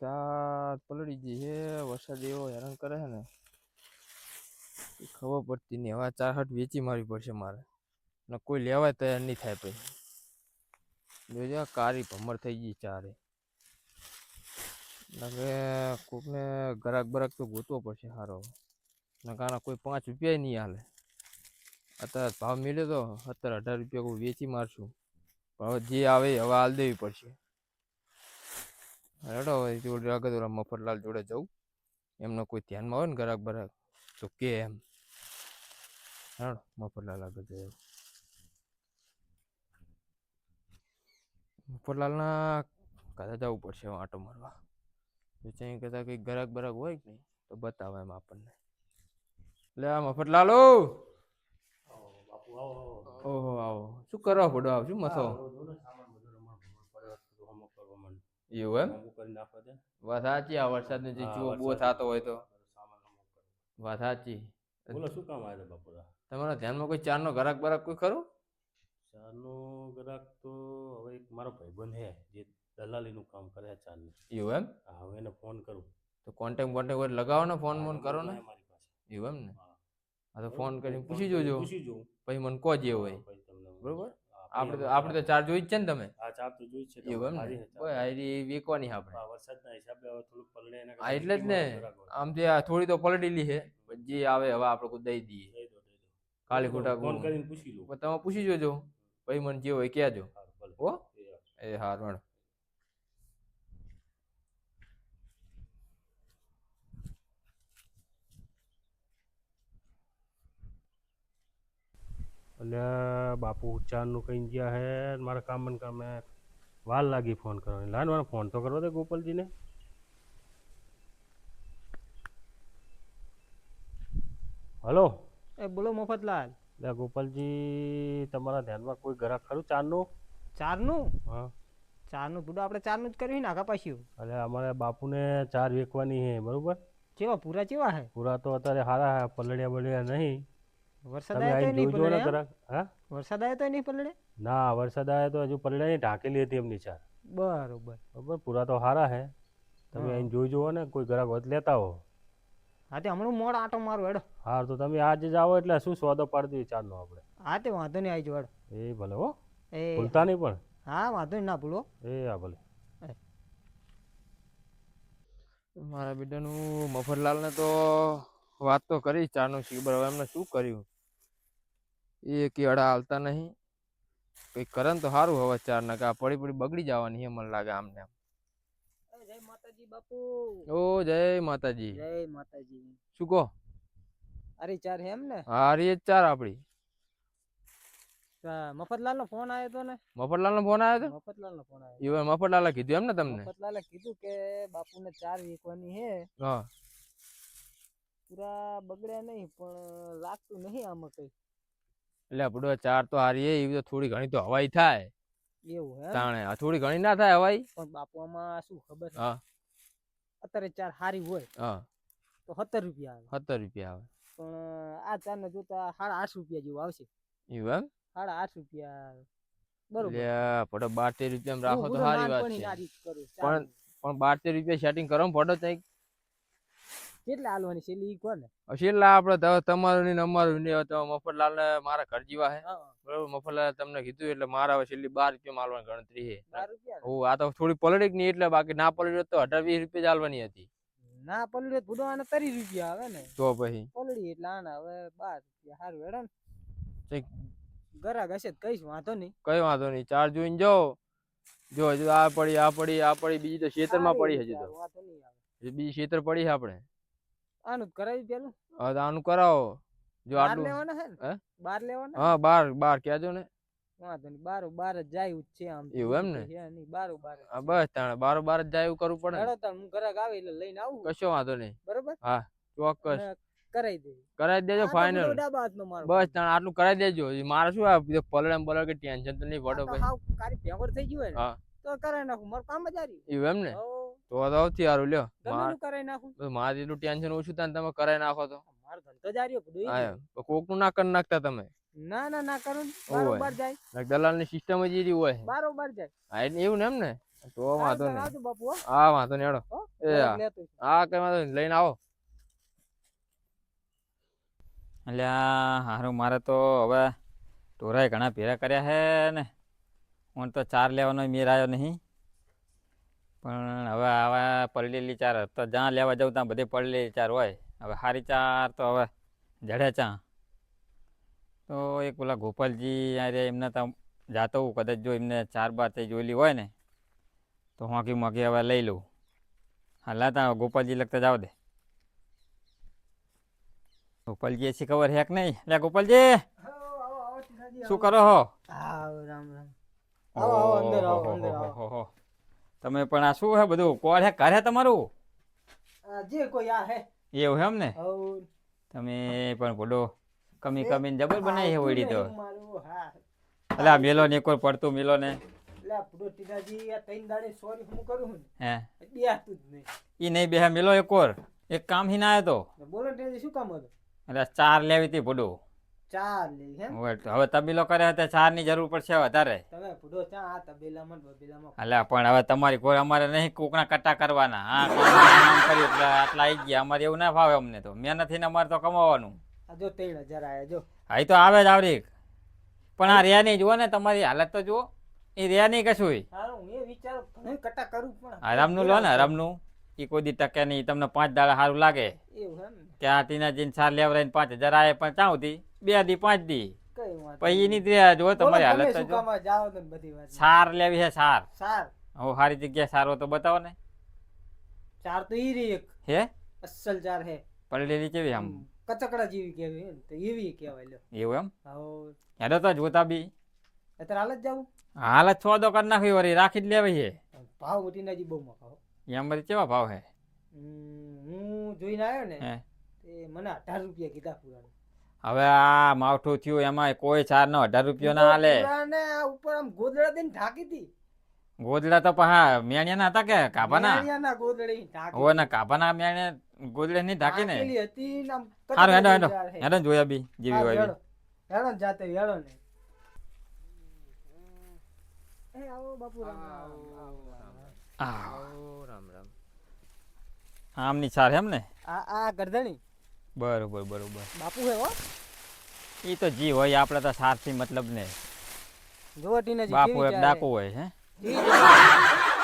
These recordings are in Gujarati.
ચાર પલળી ગઈ છે વરસાદ એવો હેરાન કરે છે ને. ખબર પડતી નહીં હવે ચાર હાટ વેચી મારવી પડશે મારે. ને કોઈ લેવાય તૈયાર નહીં થાય પછી. જોજો કારી ભમર થઈ ગઈ ચારે. એટલે કોકને ગરાક બરાક તો ગોતવો પડશે સારો નકાના કોઈ પાંચ રૂપિયા નહીં હાલે. અત્યારે ભાવ મળ્યો તો સત્તર અઢાર રૂપિયા કોઈ વેચી મારશું. પણ હવે જે આવે હવે હાલ દેવી પડશે. હવે જોડે ઓલા મફતલાલ જોડે જવું એમનો કોઈ ધ્યાનમાં હોય ને ગરાક બરાક તો કે એમ. હેડો મફતલાલ આગળ જઈએ મફતલાલના કાંધા જવું પડશે આંટો મારવા. જો ત્યાં કહેતા કંઈક ગરાક બરાક હોય કે નહીં તો બતાવે એમ આપણને. લે આ મફતલાલો! ઓહો આવો. શું કરવા પડો આવ? શું મથો? એવું એમ? વાત સાચી આ વરસાદને જે જુઓ બહુ થતો હોય તો. વાત સાચી. બોલો શું કામ આવ્યા બાપુરા? તમારા ધ્યાનમાં કોઈ ચારનો ગરાક બરાક કોઈ ખરું? ચાનો ગ્રાહક તો હવે એક મારો ભાઈબંધ હે જે દલાલીનું કામ કરે છે ચાની એવું એમ? હવે એને ફોન કરું. તો કોન્ટેક્ટ કોન્ટેક્ટ હોય લગાવો ને ફોન ફોન કરો ને. મારી પાસે. એવું એમ ને? હા. તો ફોન કરીને પૂછી જોજો. પૂછી જોઉં. પછી મને કહો જે હોય. બરોબર? આપણે તો આપણે તો ચાર જોઈ જ છે ને તમે? હા ચાર તો જોઈ છે એવું એમ ને? કોઈ. આયરી વેકવાની આપણે. હા, વરસાદના હિસાબે હવે થોડુંક પલળે એના હા એટલે જ ને. આમ જે થોડી તો પલડેલી છે જે આવે હવે આપણે કોઈ દઈ દઈએ. ખાલી ખોટા ફોન કરીને પૂછી પણ તમે પૂછી જોજો. ભાઈ મને જે હોય કહેજો. હા. એ હાર. અને બાપુ ઉચ્ચારનું કંઈ ગયા હે મારા કામ મને કામે વાર લાગી ફોન કરવાની. લાન મારા ફોન તો કરવા દે ગોપાલજીને. હલો? એ બોલો મફતલાલ. એટલે ગોપાલજી તમારા ધ્યાનમાં કોઈ ગ્રાહક ખરું ચારનું ચારનું હા. ચારનું પૂરું આપણે ચારનું જ કર્યું નાખા પાછું. એટલે અમારે બાપુને ચાર વેકવાની છે બરોબર? ચેવા પૂરા ચેવા હે? પૂરા તો અત્યારે સારા હે પલળ્યા બળ્યા નહીં. વરસાદ આવ્યો તો નહીં ને પલળે એમ? હા? વરસાદ આવ્યો તો નહીં પલળે? ના વરસાદ આવ્યો તો હજુ પલળ્યા નહીં ઢાંકેલી હતી એમની ચાર. બરોબર. બરોબર પૂરા તો હારા હે. તમે હા. જોઈ જુઓ ને કોઈ ગ્રાહક હોત લેતા હો. હા તે હમણાં મોડ આટો મારું હેડો. હા તો તમે આજે જ આવો એટલે શું સોદો પાડી દઈએ ચારનો આપણે? હા તે વાંધો નહીં આવી હેડો. એ ભલે હો. એ ભૂલતા નહીં પણ? હા વાંધો નહીં ના ભૂલો. એ હા ભલે. મારા બેટાનું મફતલાલને તો વાત તો કરી ચારનું શીબર. હવે એમને શું કર્યું? એ કે અડા હાલતા નહીં. કંઈક કરે તો સારું હવે ચાર ના આ પડી પડી બગડી જવાની છે મને લાગે આમને આમ. જય માતાજી બાપુ. ઓ જય માતાજી. જય માતાજી. શું કહો? અરે ચાર હે એમ ને? હારી ચાર આપડી. મફતલાલ નો ફોન આવ્યો તો ને? મફતલાલ નો ફોન આવ્યો મફતલાલ નો ફોન આવ્યો. મફતલાલ કીધું એમ ને તમને? મફતલાલ કીધું કે બાપુ ને ચાર વીકવાની હે હા. પૂરા બગડ્યા નહીં પણ લાગતું નહીં આમાં કઈ. એટલે આપણો ચાર તો હારી એ એવી તો થોડી ઘણી તો હવાઈ થાય. એવું હે તાણે થોડી ઘણી ના થાય હવાઈ? પણ બાપુ આમાં શું ખબર? હા. અત્યારે ચાર હારી હોય હા. તો સત્તર રૂપિયા આવે. સત્તર રૂપિયા આવે. પણ આ ચાર ને જોતા સાડા આઠ રૂપિયા જેવું આવશે. એવું એમ? સાડા આઠ રૂપિયા આવે. બરોબર. પડો બાર તેર રૂપિયા રાખો તો સારી વાત છે. પણ-. પણ બાર તેર રૂપિયા સેટિંગ કરો પડો ત્યાં કેટલા હાલવાની છે? ઈ કોને? છેલ્લા આપણે તમારું ને અમારું ને તો મફતલાલ ને મારા ઘર જીવા હે. બરોબર? મફતલાલ તમને કીધું એટલે મારા હવે છેલ્લી બાર રૂપિયા માલવાની ગણતરી છે ઓ આ તો થોડી પલળી જ નહીં એટલે બાકી ના પલડી તો અઢાર વીસ રૂપિયા ચાલવાની હતી. ના પલડી ભૂડો આને ત્રીસ રૂપિયા આવે ને. તો પછી? પલડી એટલે આના હવે બાર રૂપિયા. સારું હેડો ને. ગરાક હશે કઈ વાંધો નહીં. કઈ વાંધો નહીં. ચાર જોઈને જાઓ જો હજુ આ પડી આ પડી આ પડી. બીજી તો ખેતરમાં પડી હજી તો. બીજી ખેતર પડી છે આપણે. આનું કરાવી પેલું? તો આનું કરાવો. જો આટલું લેવાના હે હે? બાર લેવાના? હા બાર બાર કહેજો ને. વાંધો નહીં બારો બાર જ જાય જ છે આમ એવું એમ ને? નહીં બારો બાર હા બસ તાણે બારો બાર જ જાય એવું કરવું પડે. હેડો તાણ હું ઘરે આવે એટલે લઈને આવું. કશો વાંધો નહીં. બરોબર? હા ચોક્કસ. કરાઈ કરાવી દે કરાવી દેજો ફાઇનલ બસ તાણે આટલું કરાઈ દેજો. મારે શું આ પલડે પલડ કે ટેન્શન તો નહીં પડો આ ભાઈ. કારી ભેગોળ થઈ ગયું હોય ને તો કરાવી નાખું. મારું કામ જ આર્યું એવું એમ ને? હો, તો સૌથી સારું લ્યો. એનું નાખું. મારે એટલું ટેન્શન ઓછું થાય તમે કરાઈ નાખો તો. મારો ધંધો જારી આર્યો કોક કોકનું ના કરી નાખતા તમે. ના ના ના કરું બરોબર જાય. દલાલની સિસ્ટમ જ એવી હોય. બરોબર જાય. હા એવું ને એમ ને? તો વાંધો નહીં. બાપુ હા. વાંધો નહીં હેડો. એ હા. હા કઈ વાંધો નહીં લઈને આવો. અલ્યા હારું મારે તો હવે ઢોરાએ ઘણા ભેરા કર્યા હે ને. હું તો ચાર લેવાનો મેર આવ્યો નહીં. પણ હવે આવા પડલેલી ચાર તો જ્યાં લેવા જાઉં ત્યાં બધે પડલેલી ચાર હોય. હવે સારી ચાર તો હવે જડે ચા. તો એક પેલા ગોપાલજી અરે એમને તો જાતો હોઉં કદાચ જો એમને ચાર બાર તે જોયેલી હોય ને તો હોંકી મોંકી હવે લઈ લઉં. હાલા ત્યાં ગોપાલજી લગતા જાવ દે. ગોપાલજી એસી ખબર હેક નહીં? લે ગોપાલજી શું કરો હો? રામ રામ. આવો, આવો, અંદર આવો, અંદર આવો. તમે પણ આ શું હે બધું? કોણ હે? કરે તમારું? જે કોઈ આ હે. એવું હે એમ ને? તમે પણ બોલો. કમી કમીને જબર બનાવી હે ઓડી તો. એટલે આ મેલો ને. કોઈ પડતું મેલો ને કામ કામ ચાર લેવી હતી ભોડો. ચાર લઈ હે? હવે તબીલો કરે તો ચારની જરૂર પડશે વધારે તમે ભૂડો ચા આ તબેલામાં બબેલામાં. એટલે પણ હવે તમારી કોઈ અમારે નહીં કોકના કટ્ટા કરવાના. હા કામ કર્યું એટલે આટલા આવી ગયા. અમારે એવું ના ફાવે અમને તો. મહેનત ને અમારે તો કમાવાનું. આ જો ત્રણ હજાર આયા જો. હા તો આવે જ આવરી પણ આ રહ્યા નહીં જુઓ ને તમારી હાલત તો જુઓ. એ રહ્યા નહીં કશું હું એ વિચાર ઘણું કટા કરું પણ. આરામનું લો ને આરામનું એ કોઈ દી ટકે નહીં તમને પાંચ દાડા સારું લાગે. એવું હે ને? ત્યાં તીના જીને ચાર લેવરાઈને પાંચ હજાર આવે પણ ચાઉ દી? બે દી પાંચ દી? કઈ વાંધો પછી નહીં. એની જ જુઓ બોલો તમારી તમે હાલત તો શું જો. કામ જાઓ ને બધી વાત. સાર લેવી છે સાર. સાર? હું સારી જગ્યાએ સારો તો બતાવો ને. ચાર તો ઈ રહી એક. હે? અસલ ચાર હે. પડેલી કેવી આમ? હમ, કચકડા જેવી કેવી હે ને, તો એવી કહેવાય લ્યો. એવું એમ? હાઉ હેડો તો જોતા બી. અત્યારે હાલ જ જાવું હાલ જ છ દો કરી નાખવી વળી રાખી જ લેવી છે ભાવ ઉઠીને હજી બહુ મખાવો બધી કેવા ભાવ હે? હું જોઈને આવ્યો ને તે મને અઢાર રૂપિયા કીધા પુરાણ. હવે આ માવઠું થયું એમાં કોઈ ચાર નો અઢાર રૂપિયો ના હાલે. ઉપર આમ ગોદડા દઈને ઢાંકી હતી. ગોદડા તો પહા મેણિયા હતા કે કાભાના? મેણિયાના ગોદડે ઢાંકી હવે ને કાભાના મેણે ગોદડે ની ઢાકી ને? હતી ને હેડો હેડો હેડો જોયા બી જેવી હોય હેડો. હેડો જાતે હેડો ને. એ આવો બાપુ રામ રામ. આવો, રામ રામ. આમની ચાર એમ ને? આ આ ગરદણી? બરોબર બરોબર. બાપુ હે હો? એ તો જી હોય આપણે તો સારથી મતલબ ને. જોવો ટીને જી બાપુ એક. ડાકુ હોય હે?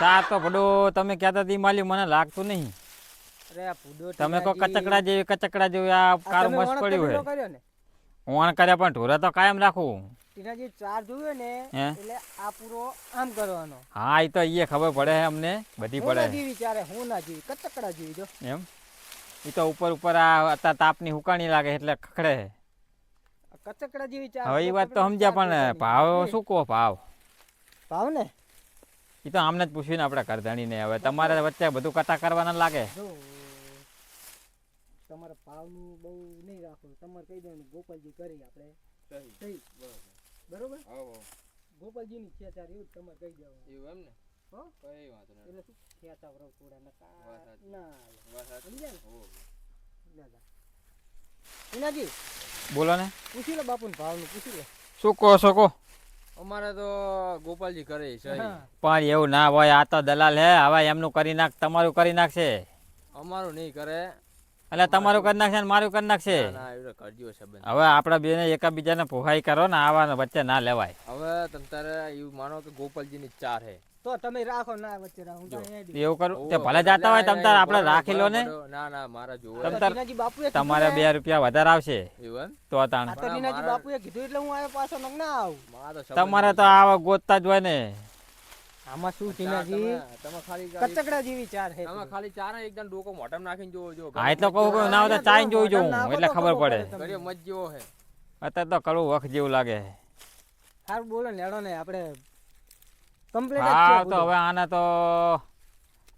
સાર તો પડો તમે કહેતા હતી માલી મને લાગતું નહીં. તમે કો કચકડા જેવી કચકડા જેવી આ કાર મસ્ત પડ્યું હોય ઓણ કર્યા પણ ઢોરા તો કાયમ રાખું. ટીનાજી ચાર જોયો ને એટલે આ પૂરો આમ કરવાનો. હા એ તો એ ખબર પડે છે અમને બધી હું પડે. જીવી ચારે હું ના જીવી? કચકડા જીવી જો. એમ? એ તો ઉપર ઉપર આ અત્યારે તાપની હુકાણી લાગે એટલે ખખડે આ કચકડા જેવી ચાર હવે એ વાત તો સમજ્યા પણ ભાવ શું કહો ભાવ? ભાવ ને? એ તો આમને જ પૂછ્યું ને આપણે કરધણીને હવે તમારે વચ્ચે બધું કટા કરવાના લાગે. જો તમારે ભાવનું બહુ નહીં રાખો. તમારે કહી દેવાનું ગોપાલજી કરી આપણે બરોબર? ગોપાલજીની ખેંચાર એવું તમારે કહી દેવાનું એવું એમ ને? હો? કઈ વાંધો નહીં. એટલે શું? ખેંચા વરવ થોડા નકા ના હાલે. વાત સાચી. સમજ્યા ને? ના જા. બોલો ને. પૂછી લો બાપુને ભાવનું પૂછી લો. શું કહો છો કહો? અમારે તો ગોપાલજી કરે છે. પણ એવું ના હોય આ તો દલાલ હે. હવે એમનું કરી નાખ તમારું કરી નાખશે. અમારું નહીં કરે. એટલે તમારું કરી નાખશે ને મારું કરી નાખશે. હવે આપડા બે ને એકાબીજાને પોહાઈ કરો ને આવા વચ્ચે ના લેવાય. હવે તમ તારે એવું માનો કે ગોપાલજી ની ચાર હે. તો તમે રાખો ના વચ્ચે રાખો હું તો અહીંયા જ. એવું કરું? તે ભલે જાતા હોય તમ તાર આપણે રાખી લો ને. ના ના મારા જોવો. તમ તાર- તમારે ને, બે રૂપિયા વધારે આવશે. તો તાણ. આ તો પણ ટીનાજી મારા- બાપુએ કીધું એટલે હું આવ્યો પાછો નક ના આવું તમારે તો આવા ગોતતા જ હોય ને. આમાં શું ટીનાજી કચકડા જેવી ચાર હે તમે ખાલી ચાર એકદમ ડોકો મોઢામાં નાખીને જોવો જો હા એટલે કહું ના તો ચાઈન જોઈ જોઉં એટલે ખબર પડે. ગળ્યો મત જેવો હે અત્યારે તો કડવું વખ જેવું લાગે હારું બોલો ને હેડો ને આપણે કમ્પ્લીટ હા તો હવે આના તો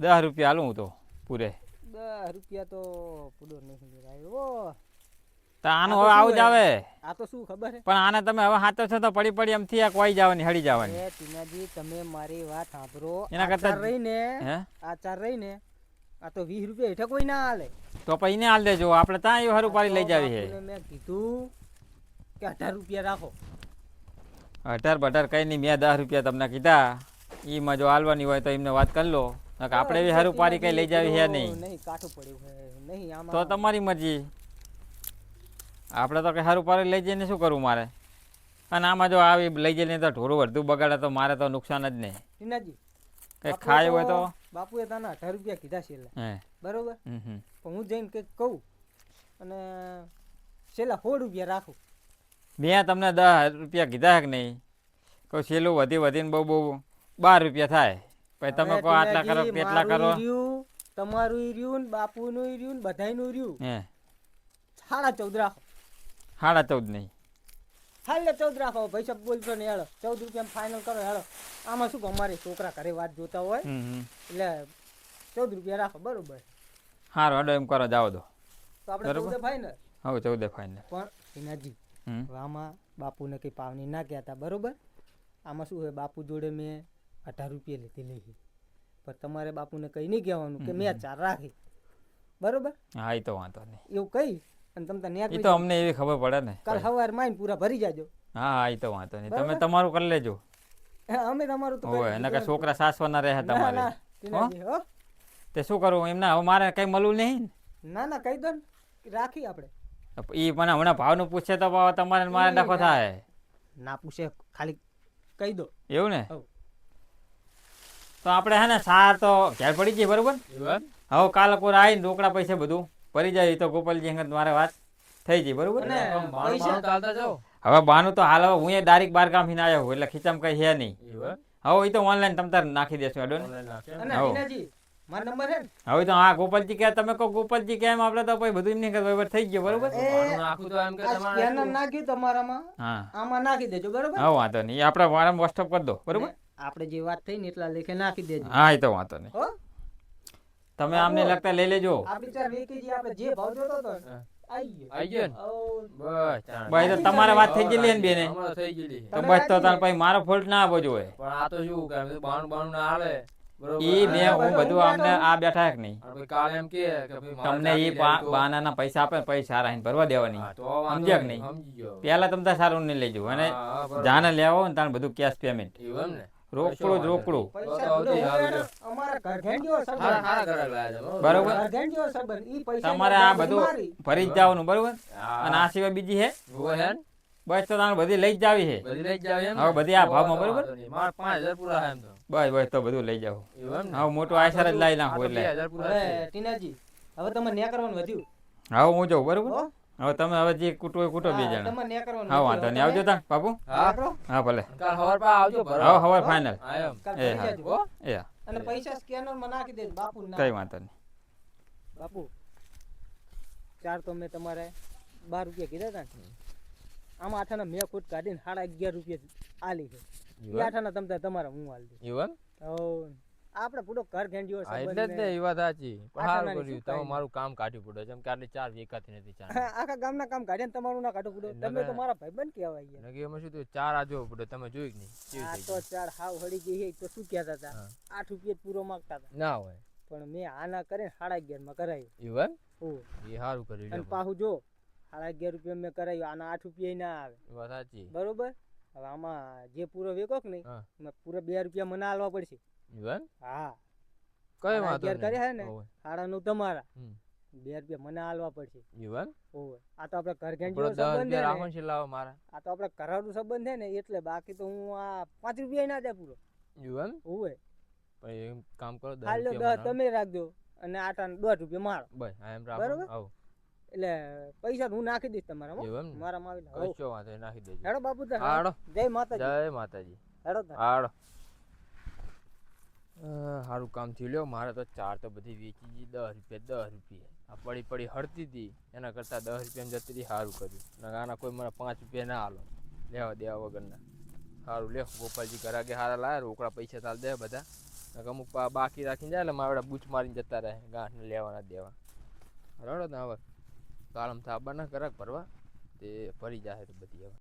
દસ રૂપિયા હાલું હું તો પૂરે. દસ રૂપિયા તો પૂરો નહીં આવ્યો તો આનું હવે આવું જ આવે. આ તો શું ખબર હે? પણ આને તમે હવે હાથો છો તો પડી પડી એમથી આ કોઈ જવાની હળી જવાની. એ ટીનાજી તમે મારી વાત સાંભળો. એના કરતા રહીને આચાર રહીને આ તો 20 રૂપિયા હેઠળ કોઈ ના હાલે. તો પછી ને હાલ દેજો આપણે ત્યાં એ હરું પાડી લઈ જાવી છે મેં કીધું કે અઢાર રૂપિયા રાખો. અઢાર બઢાર કઈ નહીં મેં દસ રૂપિયા તમને કીધા. એમાં જો હાલવાની હોય તો એમને વાત કરી લો. આપણે બી હારું પારી કઈ લઈ જાવી છે નહીં. કાઠું પડ્યું નહીં આમાં. તો તમારી મરજી. આપણે તો કે સારું પારી લઈ જઈને શું કરવું મારે? અને આમાં જો આવી લઈ જઈને તો ઢોરું અડધું બગાડે તો મારે તો નુકસાન જ નહીં ટીનાજી કંઈક ખાય હોય તો? બાપુએ તાના અઢાર રૂપિયા કીધા છે બરોબર? પણ હું જઈને કંઈક કહું અને છેલ્લા સોળ રૂપિયા રાખું. મેં તમને દસ રૂપિયા કીધા છે કે નહીં? કહું છેલ્લું વધી વધીને બહુ બહુ બાર રૂપિયા થાય. પછી તમે કહો આટલા કરો કેટલા કરો? તમારું રહ્યું ને બાપુનું રહ્યું ને બધાયનું રહ્યું. હે. સાડા ચૌદ રાખો. સાડા ચૌદ નહીં. હાલે ચૌદ રાખો. ભાઈ સાહેબ બોલશો ને હેળો. ચૌદ રૂપિયા ફાઇનલ કરો હેળો. આમાં શું અમારે છોકરા ઘરે વાત જોતા હોય? એટલે ચૌદ રૂપિયા રાખો બરોબર. સારું હડો એમ કરો જાઓ દો તો આપણે ચૌદે ફાઇનલ હવે ચૌદે ફાઇનલ પણ હિનાજી આમાં બાપુને કંઈ પાવની ના કહેતા બરોબર? આમાં શું હોય બાપુ જોડે મેં અઢાર રૂપિયા લીધેલી છે પણ તમારે બાપુને કંઈ નહીં કહેવાનું કે મેં ચાર રાખી. બરોબર? હા એ તો વાંધો નહીં. એવું કહી અને તમે ત્યાં એ તો અમને એવી ખબર પડે ને કાલ સવારે માઈન પૂરા ભરી જાજો. હા હા એ તો વાંધો નહીં. તમે તમારું કરી લેજો. અમે તમારું તો હોય કરી એના દીધું. છોકરા સાસવાના રહે તમારે. તે શું કરવું? એમના હવે મારે કઈ મળવું નહીં ના? ના કહી દો ને. રાખી આપણે. એ મને હમણાં ભાવનું પૂછે તો તમારે મારે નફો ના. થાય. ના પૂછે ખાલી કહી દો. એવું ને? તો આપણે હે ને સાર તો ઘેર પડી જઈએ બરોબર? હવે કાલે કોઈ આવીને રોકડા પૈસા બધું. ભરી જાય તો ગોપાલજી હંગત મારે વાત થઈ ગઈ બરોબર? હવે બાનું તો હાલ હું એ ડાયરેક્ટ બાર કામથી આવ્યો એટલે ખીચામ કઈ હે નહીં. હવે એ તો ઓનલાઈન તમ તાર નાખી દેશો અડો ને. હવ. તો હા ગોપાલજી કે તમે કહો ગોપાલજી કેમ આપડે તો પછી બધું એમની બરાબર થઈ ગયો બરોબર? નાખું તો એમ કે આ તમારે સ્કેનર નાખ્યું તમારામાં આમાં નાખી દેજો બરોબર? હા વાંધો નહીં. આપડે આપણે વારમ વોટ્સઅપ કરી દો બરોબર? આપણે જે વાત થઈ ને એટલા લેખે નાખી દેજો. હા એ તો વાંધો નહીં. હો? તમે આમને લગતા લઈ લેજો. તમારે વાત થઈ ગયેલી ને બેને. તો બસ તો તાર પછી મારો ફોલ્ટ ના આવવો જોઈએ પણ આ તો શું કે બાણું બાણું ના આવે. ઈ મેં હું બધું અમને આ બેઠા કે નહીં? કાલે એમ કે કે ભાઈ મારે તમને ચાકરી એ બા- લેવી તો- બહાનાના પૈસા આપે પૈસા સારા ભરવા દેવાની. સમજ્યા કે નહીં? સમજી તમે સારું નહીં લેજો. અને. જાને લેવો ને તાર બધું કેશ પેમેન્ટ એવું ને? રોકડું જ રોકડું. બરોબર. તમારે આ બધું ફરી જ જવાનું બરોબર? અને આ સિવાય બીજી હે? હોય હે? ને? બસ તો તારે બધી લઈ જ જાવી છે બધી લઈ જાવ? હવે બધી આ ભાવમાં બરોબર? પૂરા એમ તો. બસ બસ તો બધું લઈ જાવ હવે મોટું આયસર જ લઈ આ નાખો એટલે. હજાર પૂરા હવે ટીનાજી હવે તમે ન્યા કરવાનું વધ્યું. હવે હું જાઉં બરોબર? હવે તમે હવે જે કૂટો કૂટો બે જણા. તમે ન્યા કરવાનું હા વાંધો નહીં. આવજો તા બાપુ. હા. હા ભલે. કાલ હવાર પા આવજો ફાઇનલ હા, એમ. કાલ એ હા. એ. અને પૈસા સ્કેનરમાં નાખી દેજો બાપુ કઈ વાંધો નહીં. બાપુ ચાર તો મેં તમારે બાર રૂપિયા કીધા હતા આમ આઠાના મેં ખોટ કાઢીને સાડા અગિયાર રૂપિયા આલી છે. એ આઠાના તમે તમારા હું આલી દઉં. એવું. આપણે પૂરો ઘર ઘેંડ્યો છે એટલે જ ને એ વાત સાચી. આઠાણાની કર્યું. તમે મારું કામ કાઢ્યું પડે. જેમ કે આટલી ચાર વેકાતી નથી ચાર. આખા ગામના કામ કાઢ્યા ને તમારું ના કાઢો એટલે તમે તો મારા ભાઈબંધ કહેવાય યાર નક્કી એમાં શું થયું? ચાર આજો જોવું તમે જોઈ નહીં? આ તો ચાર હાવ હળી ગઈ તો શું કહેતા હતા? આઠ રૂપિયા પૂરો માંગતા હતા. ના હોય. પણ મેં આના કરીને સાડા અગિયારમાં કરાયું. એવું. એ સારું કર્યું અને પાહુ જો સાડા અગિયાર રૂપિયા મેં કરાયું. આના આઠ રૂપિયા ના આવે. વાત સાચી. બરોબર? હવે આમાં જે પૂરો વેકો કે નહીં. પૂરા બે રૂપિયા મને આલવા પડશે. એવું હા. કઈ વાંધો અગિયાર કર્યા હે ને? નહીં. હોવે. તમારા. બે રૂપિયા મને આલવા પડશે. એવું ઓવે. આ તો આપણે ઘર જેવો સંબંધ છે રાખો છે લાવો મારા. આ તો આપણે ઘરનું સંબંધ છે ને એટલે બાકી તો હું આ પાંચ રૂપિયા ના દે પૂરો. એવું ઓવે. પણ એમ કામ કરો દસ હાલ રૂપિયા તમે રાખજો. અને આટા દોઢ રૂપિયા મારો. બસ હા એમ રાખો. બરોબર? આવો. એટલે પૈસા હું નાખી દઈશ તમારા એવું એમ ને? મારામાં આવીને કશો વાંધો નાખી દેજો. હેડો બાપુ હેડો. જય માતાજી. જય માતાજી. હેડો. હાડો. સારું કામ થયું. લ્યો, મારે તો ચાર તો બધી વેચી ગઈ દસ રૂપિયા દસ રૂપિયા. આ પડી પડી હળતી હતી એના કરતાં દસ રૂપિયામાં જતી હતી સારું કર્યું. ને આના કોઈ મને પાંચ રૂપિયા ના હાલો લેવા દેવા વગરના. સારું લે ગોપાલજી ઘરાકે સારા લાયા, રોકડા પૈસા તાલ દે બધા. અમુક બાકી રાખીને જાય, એટલે મારા બૂચ મારીને જતા રહે. ગાંઠને લેવાના દેવા. રડો ને હવે. કાળમ થાબાના ઘરાક ભરવા. તે ભરી જાય બધી હવે.